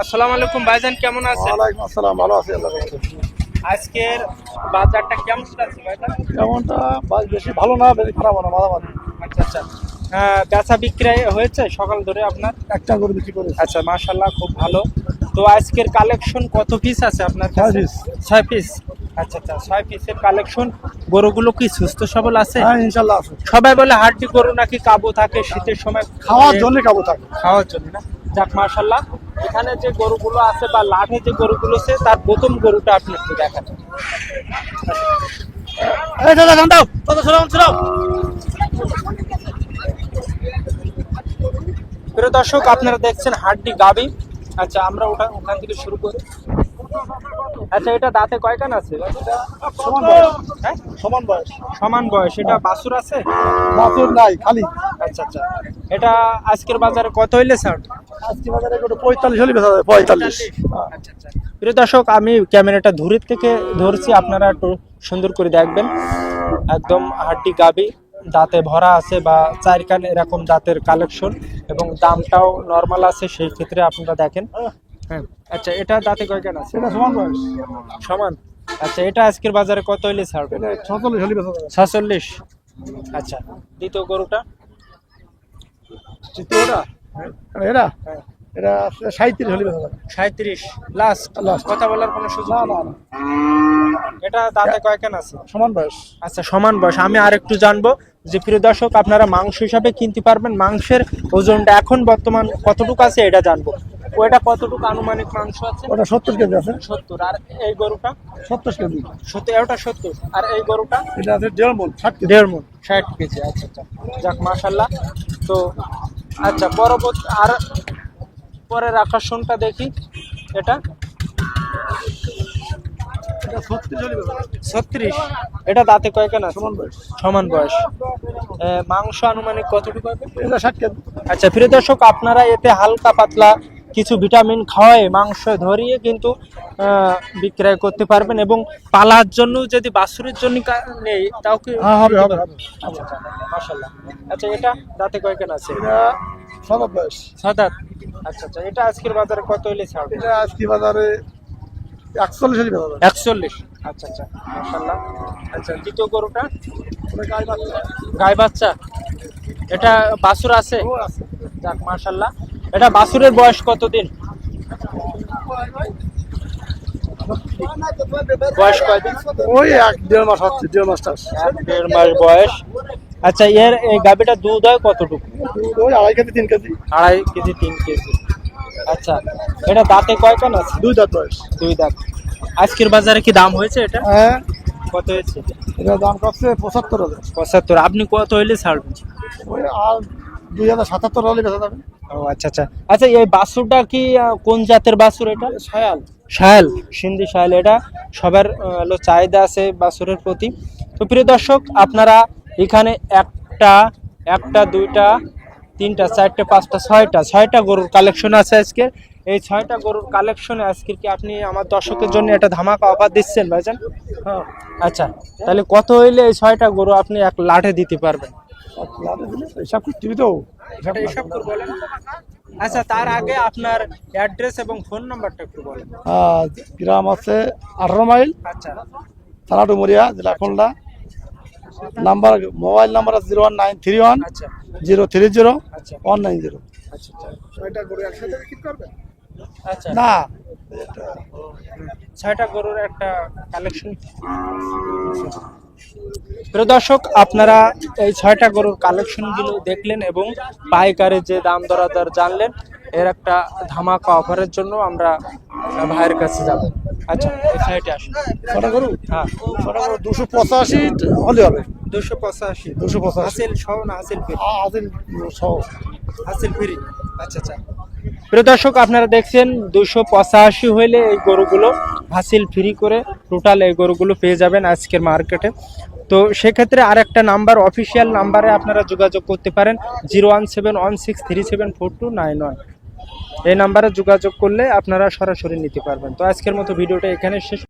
আসসালামু আলাইকুম ভাইজান কেমন আছেন? ওয়ালাইকুম আসসালাম ভালো আছি আল্লাহ আজকের বাজারটা কেমন আছে ভাইজান? কেমনটা বাস বেশি ভালো না বেশি খারাপ না মাঝামাঝি। আচ্ছা আচ্ছা। বেচা বিক্রয় হয়েছে সকাল ধরে আপনার? একটা করে বিক্রি করে আচ্ছা মাশাল্লাহ খুব ভালো। তো আজকের কালেকশন কত পিস আছে আপনার কাছে। ছয় পিস আচ্ছা আচ্ছা ছয় পিসের কালেকশন গরুগুলো কি সুস্থ সবল আছে? হ্যাঁ ইনশাল্লাহ আছে। সবাই বলে হাড্ডি গরু নাকি কাবু থাকে শীতের সময় খাওয়ার জন্য কাবু থাকে। খাওয়ার জন্য না? যাক মাশাল্লাহ। এখানে যে গরুগুলো আছে বা লাঠে যে গরুগুলো আছে তার প্রথম গরুটা আপনি একটু দেখান। এই দাদা গান দাও। দাদা প্রিয় দর্শক আপনারা দেখছেন হাড্ডি গাবি। আচ্ছা আমরা ওটা ওখান থেকে শুরু করি। আচ্ছা এটা দাঁতে কয়কান আছে? সমান বয়স। হ্যাঁ? সমান বয়স। সমান বয়স। এটা বাছুর আছে? বাছুর নাই খালি। আচ্ছা আচ্ছা। এটা আজকের বাজারে কত হইলে স্যার? আজকে বাজারে করে পঁয়তাল্লিশ হলে বেচা যাবে পঁয়তাল্লিশ। আচ্ছা আচ্ছা। প্রিয় দর্শক আমি ক্যামেরাটা দূরের থেকে ধরছি আপনারা একটু সুন্দর করে দেখবেন। একদম হাড্ডি গাবি দাঁতে ভরা আছে বা চার কান এরকম দাঁতের কালেকশন এবং দামটাও নর্মাল আছে সেই ক্ষেত্রে আপনারা দেখেন। হ্যাঁ। আচ্ছা এটা দাঁতে কয় কান আছে? এটা সমান বয়স। সমান? আচ্ছা এটা আজকের বাজারে কত হইলে ছাড়বে? ছচল্লিশ হলে বেচা আচ্ছা দ্বিতীয় গরুটা? চিত্রটা এটা? হ্যাঁ। এটা সাঁত্রিশ হলে সাঁত্রিশ লাস্ট Last. কথা বলার কোনো সুযোগ না এটা দাঁতে কয় কান আছে? সমান বয়স। আচ্ছা সমান বয়স। আমি আর একটু জানব যে প্রিয় দর্শক আপনারা মাংস হিসাবে কিনতে পারবেন। মাংসের ওজনটা এখন বর্তমান কতটুকু আছে এটা জানব। ওইটা কতটুকু আনুমানিক মাংস আছে? ওটা সত্তর কেজি আছে। সত্তর। আর এই গরুটা? সত্তর কেজি। সত্তর ওটা সত্তর। আর এই গরুটা? এটা আছে দেড় মন ষাট কেজি। দেড় মন ষাট কেজি। আচ্ছা আচ্ছা। যাক মাশাল্লাহ তো আচ্ছা পরবর্তী আর পরের আকর্ষণটা দেখি। এটা? এটা ছত্রিশ। এটা দাঁতে কয়খান আছে? সমান বয়স। সমান বয়স। মাংস আনুমানিক কতটুকু হবে? আচ্ছা প্রিয় দর্শক আপনারা এতে হালকা পাতলা কিছু ভিটামিন খাওয়ায় মাংস ধরিয়ে কিন্তু বিক্রয় করতে পারবেন এবং পালার জন্য যদি বাছুরের জন্য নেই তাও কি হ্যাঁ, হবে। আচ্ছা আচ্ছা মাশাআল্লাহ। আচ্ছা এটা দাঁতে কয়খান আছে? সমান বয়স। সাদাত আচ্ছা আচ্ছা এটা আজকের বাজারে কত হইলে ছাড়বে এটা আজকে বাজারে একচল্লিশ হলে একচল্লিশ। আচ্ছা আচ্ছা মাশাআল্লাহ। আচ্ছা দ্বিতীয় গরুটা? গায়ে বাচ্চা। গাই বাচ্চা? এটা বাছুর আছে। যাক মাশাআল্লাহ। এটা বাছুরের বয়স কতদিন? বয়স কয়দিন? ওই এক দেড় মাস হচ্ছে দেড় মাস দেড় মাস বয়স। আচ্ছা এর এই গাভিটা দুধ হয় কতটুকু? ওই আড়াই কেজি তিন কেজি। আড়াই কেজি তিন কেজি। আচ্ছা এটা দাঁতে কয় কান আছে? দুই দাঁত বয়স। দুই দাঁত। আজকের বাজারে কি দাম হয়েছে এটা? হ্যাঁ। কত হয়েছে? এটা দাম করছে পঁচাত্তর হাজার। পঁচাত্তর। আপনি কত হইলে ছাড়বেন? ওই আর দুই হাজার সাতাত্তর হলে বেচা যাবে। ও আচ্ছা আচ্ছা। আচ্ছা এই বাছুরটা কি কোন জাতের বাছুর এটা? সায়াল শায়াল সিন্ধি শায়াল এটা। সবার হলো চাহিদা আছে বাছুরের প্রতি। তো প্রিয় দর্শক আপনারা এখানে একটা একটা দুইটা তিনটা চারটে পাঁচটা ছয়টা ছয়টা গরুর কালেকশন আছে আজকে। এই ছয়টা গরুর কালেকশনে আজকে কি আপনি আমার দর্শকের জন্য একটা ধামাকা অফার দিচ্ছেন ভাইজান? হ্যাঁ। আচ্ছা তাহলে কত হইলে এই ছয়টা গরু আপনি এক লাঠে দিতে পারবেন? হিসাব করতে তো। এটা করে বলেন আচ্ছা তার আগে আপনার অ্যাড্রেস এবং ফোন নাম্বারটা একটু বলেন। গ্রাম আছে আঠারো মাইল আচ্ছা। থানা ডুমুরিয়া জেলা খুলনা। নাম্বার মোবাইল নাম্বার আছে zero one nine three one আচ্ছা। জিরো থ্রি জিরো আচ্ছা। One nine zero. আচ্ছা আচ্ছা। ছয়টা গরু একসাথে বিক্রি করবেন? আচ্ছা। না। ছয়টা গরুর একটা কালেকশন প্রিয় দর্শক আপনারা এই ছয়টা গরুর কালেকশনগুলো দেখলেন এবং পাইকারে যে দাম দরাদর জানলেন এর একটা ধামাকা অফারের জন্য আমরা ভাইয়ের কাছে যাব। আচ্ছা এই সাইডে আসুন। ছটা গরু? হ্যাঁ। ছটা গরু দুশো পঁচাশি হলে হবে। দুশো পঁচাশি। দুশো পঁচাশি। হাসিল সহ না হাসিল ফিরি? আদিল সহ। হাসিল ফিরি। আচ্ছা আচ্ছা। প্রিয় দর্শক, আপনারা দেখছেন দুশো পঁচাশি হইলে এই গরুগুলো হাসিল ফ্রি করে টোটাল এই গরুগুলো পেয়ে যাবেন আজকের মার্কেটে তো সেক্ষেত্রে আর একটা নাম্বার অফিসিয়াল নাম্বারে আপনারা যোগাযোগ করতে পারেন, zero one seven one six three seven four two nine one. এই নাম্বারে যোগাযোগ করলে আপনারা সরাসরি নিতে পারবেন। তো আজকের মতো ভিডিওটা এখানে শেষ।